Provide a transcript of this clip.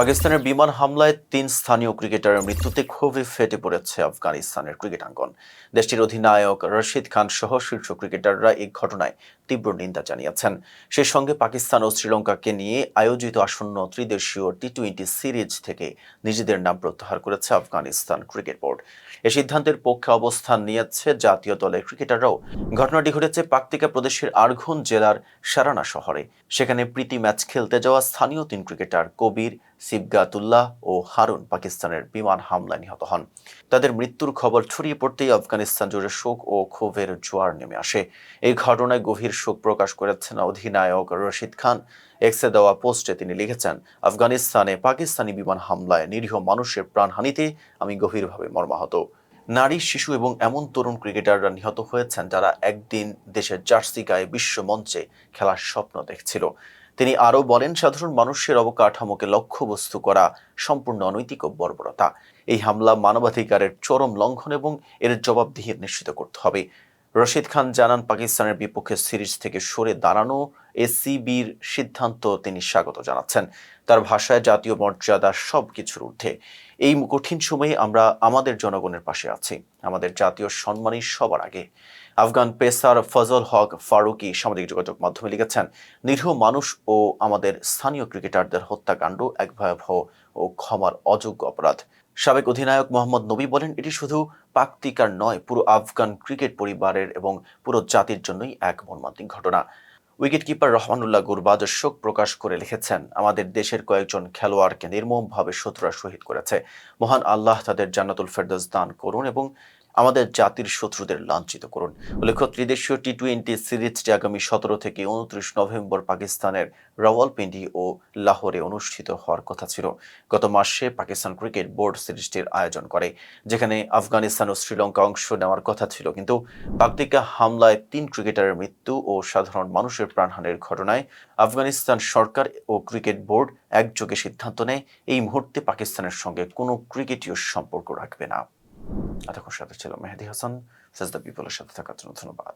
পাকিস্তানের বিমান হামলায় তিন স্থানীয় ক্রিকেটারের মৃত্যুতে খুবই ফেটে পড়েছে আফগানিস্তানের ক্রিকেটাঙ্গন। দেশটির অধিনায়ক রশিদ খান সহ শীর্ষ ক্রিকেটাররা এই ঘটনায় তীব্র নিন্দা জানিয়েছেন। সেই সঙ্গে পাকিস্তান ও শ্রীলঙ্কাকে নিয়ে আয়োজিত আসন্ন ত্রিদেশীয় টি টোয়েন্টি সিরিজ থেকে নিজেদের নাম প্রত্যাহার করেছে আফগানিস্তান ক্রিকেট বোর্ড। এ সিদ্ধান্তের পক্ষে অবস্থান নিয়েছে জাতীয় দলের ক্রিকেটাররাও। ঘটনাটি ঘটেছে পাকতিকা প্রদেশের আরঘুন জেলার সারানা শহরে। সেখানে প্রীতি ম্যাচ খেলতে যাওয়া স্থানীয় তিন ক্রিকেটার কবির সিবগাতুল্লাহ ও হারুন পাকিস্তানের বিমান হামলায় নিহত হন। তাদের মৃত্যুর খবর ছড়িয়ে পড়তেই আফগানিস্তান জুড়ে শোক ও ক্ষোভের জোয়ার নেমে আসে। এই ঘটনায় গভীর শোক প্রকাশ করেছেন অধিনায়ক রশিদ খান। এক্সে দেওয়া পোস্টে তিনি লিখেছেন, আফগানিস্তানে পাকিস্তানি বিমান হামলায় নিরীহ মানুষের প্রাণহানিতে আমি গভীরভাবে মর্মাহত। নারী, শিশু এবং এমন তরুণ ক্রিকেটাররা নিহত হয়েছেন যারা একদিন দেশের জার্সি গায়ে বিশ্ব মঞ্চে খেলার স্বপ্ন দেখছিল। তিনি আরও বলেন, সাধারণ মানুষের অবকাঠামোকে লক্ষ্যবস্তু করা সম্পূর্ণ অনৈতিক ও বর্বরতা। এই হামলা মানবাধিকারের চরম লঙ্ঘন এবং এর জবাবদিহি নিশ্চিত করতে হবে। রশিদ খান জানান, পাকিস্তানের বিপক্ষে সিরিজ থেকে সরে দাঁড়ানো এসিবির সিদ্ধান্ত তিনি স্বাগত জানাচ্ছেন। তার ভাষায় জাতীয় মর্যাদা সব কিছুর ঊর্ধ্বে। এই কঠিন সময়ে আমরা আমাদের জনগণের পাশে আছি। আমাদের জাতীয় সম্মানই সবার আগে। আফগান পেসার ফজল হক ফারুকি সামাজিক যোগাযোগ মাধ্যমে লিখেছেন, নিরীহ মানুষ ও আমাদের স্থানীয় ক্রিকেটারদের হত্যাকাণ্ড এক ভয়াবহ ও ক্ষমার অযোগ্য অপরাধ। সাবেক অধিনায়ক মোহাম্মদ নবী বলেন, এটি শুধু পাকতিকার নয়, পুরো আফগান ক্রিকেট পরিবারের এবং পুরো জাতির জন্যই এক মর্মান্তিক ঘটনা। উইকেটকিপার রহমানুল্লাহ গুরবাজ শোক প্রকাশ করে লিখেছেন, আমাদের দেশের কয়েকজন খেলোয়াড়কে নির্মমভাবে শত্রুরা শহীদ করেছে। মহান আল্লাহ তাদের জান্নাতুল ফেরদৌস দান করুন এবং আমাদের জাতির শত্রুদের লাঞ্ছিত করুন। উল্লেখ্য, ত্রিদেশীয় টি টোয়েন্টি সিরিজটি আগামী সতেরো থেকে উনত্রিশ নভেম্বর পাকিস্তানের রাওয়ালপিন্ডি ও লাহোরে অনুষ্ঠিত হওয়ার কথা ছিল। গত মাসে পাকিস্তান ক্রিকেট বোর্ড সিরিজটির আয়োজন করে, যেখানে আফগানিস্তান ও শ্রীলঙ্কা অংশ নেওয়ার কথা ছিল। কিন্তু পাকতিকা হামলায় তিন ক্রিকেটারের মৃত্যু ও সাধারণ মানুষের প্রাণহানির ঘটনায় আফগানিস্তান সরকার ও ক্রিকেট বোর্ড একযোগে সিদ্ধান্ত নেয়, এই মুহূর্তে পাকিস্তানের সঙ্গে কোনো ক্রিকেটীয় সম্পর্ক রাখবে না। এতক্ষণ সাথে ছিল মেহেদি হাসান সেজদা বিপুলের সাথে থাকার জন্য ধন্যবাদ।